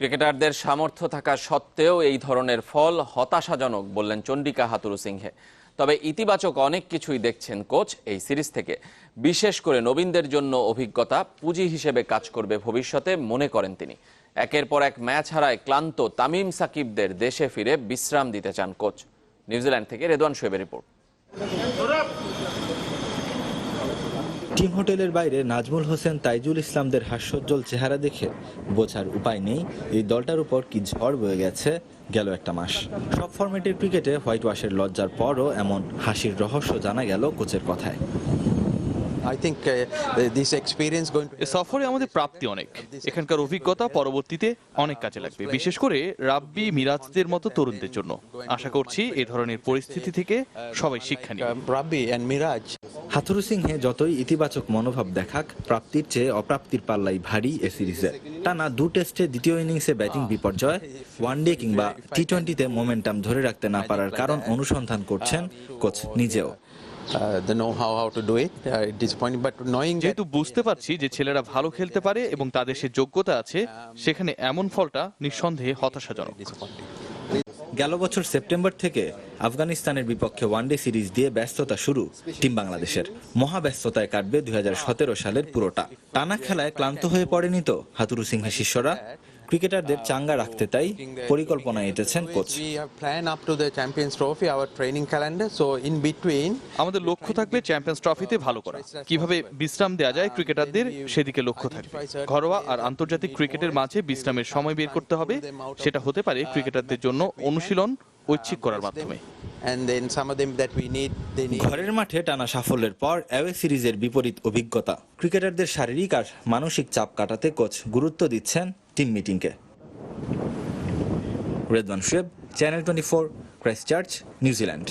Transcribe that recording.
ক্রিকেটারদের সামর্থ্য থাকা সত্ত্বেও এই ধরনের ফল হতাশাজনক বললেন চন্ডিকা হাতুরু সিংহে। তবে ইতিবাচক অনেক কিছুই দেখছেন কোচ এই সিরিজ থেকে। বিশেষ করে নবীনদের জন্য অভিজ্ঞতা পুঁজি হিসেবে কাজ করবে ভবিষ্যতে মনে করেন তিনি। একের পর এক ম্যাচ হারায় ক্লান্ত তামিম সাকিবদের দেশে ফিরে বিশ্রাম দিতে চান কোচ। নিউজিল্যান্ড থেকে রেদওয়ান শোয়েবের রিপোর্ট। টিম হোটেলের বাইরে নাজমুল হোসেন তাইজুল ইসলামদের হাস্যোজ্জ্বল চেহারা দেখে বোঝার উপায় নেই। এই দলটার উপর কি ঝড় বয়ে গেছে, গেল একটা মাস। সব ফরম্যাটের ক্রিকেটে হোয়াইট ওয়াশের লজ্জার পরও এমন হাসির রহস্য জানা গেল কোচের কথায়। সফরে আমাদের প্রাপ্তি অনেক। এখানকার অভিজ্ঞতা পরবর্তীতে অনেক কাজে লাগবে। বিশেষ করে রাব্বি মিরাজদের মতো তরুণদের জন্য। আশা করছি এ ধরনের পরিস্থিতি থেকে সবাই শিক্ষা নিবে। And হাথুরু সিংহে যতই ইতিবাচক মনোভাব দেখাক প্রাপ্তির চেয়ে অপ্রাপ্তির পাল্লাই ভারী এ সিরিজে। টানা দু টেস্টে দ্বিতীয় ইনিংসে ব্যাটিং বিপর্যয় ওয়ানডে কিংবা টি টোয়েন্টিতে মোমেন্টাম ধরে রাখতে না পারার কারণ অনুসন্ধান করছেন কোচ নিজেও। Uh, the know how how to do it. Uh, disappointing, but knowing যেহেতু বুঝতে পারছি যে ছেলেরা ভালো খেলতে পারে এবং তাদের সে যোগ্যতা আছে সেখানে এমন ফলটা নিঃসন্দেহে হতাশাজনক। গেল বছর সেপ্টেম্বর থেকে আফগানিস্তানের বিপক্ষে ওয়ানডে সিরিজ দিয়ে ব্যস্ততা শুরু টিম বাংলাদেশের। মহাব্যস্ততায় কাটবে দুই হাজার সতেরো সালের পুরোটা। টানা খেলায় ক্লান্ত হয়ে পড়েনি তো হাতুরু সিংহে শিষ্যরা? ক্রিকেটারদের চাঙ্গা রাখতে তাই পরিকল্পনা এঁটেছেন কোচ আমাদের লক্ষ্য থাকবে চ্যাম্পিয়ন্স ট্রফিতে ভালো করা। কীভাবে বিশ্রাম দেওয়া যায় ক্রিকেটারদের সেদিকে লক্ষ্য থাকবে। ঘরোয়া আর আন্তর্জাতিক ক্রিকেটের মাঝে বিশ্রামের সময় বের করতে হবে। সেটা হতে পারে ক্রিকেটারদের জন্য অনুশীলন ঐচ্ছিক করার মাধ্যমে. ঘরের মাঠে টানা সাফল্যের পর অ্যাওয়ে সিরিজের বিপরীত অভিজ্ঞতা। ক্রিকেটারদের শারীরিক আর মানসিক চাপ কাটাতে কোচ গুরুত্ব দিচ্ছেন team মিটিংকে Redwan Shoaib channel twenty four Christchurch New Zealand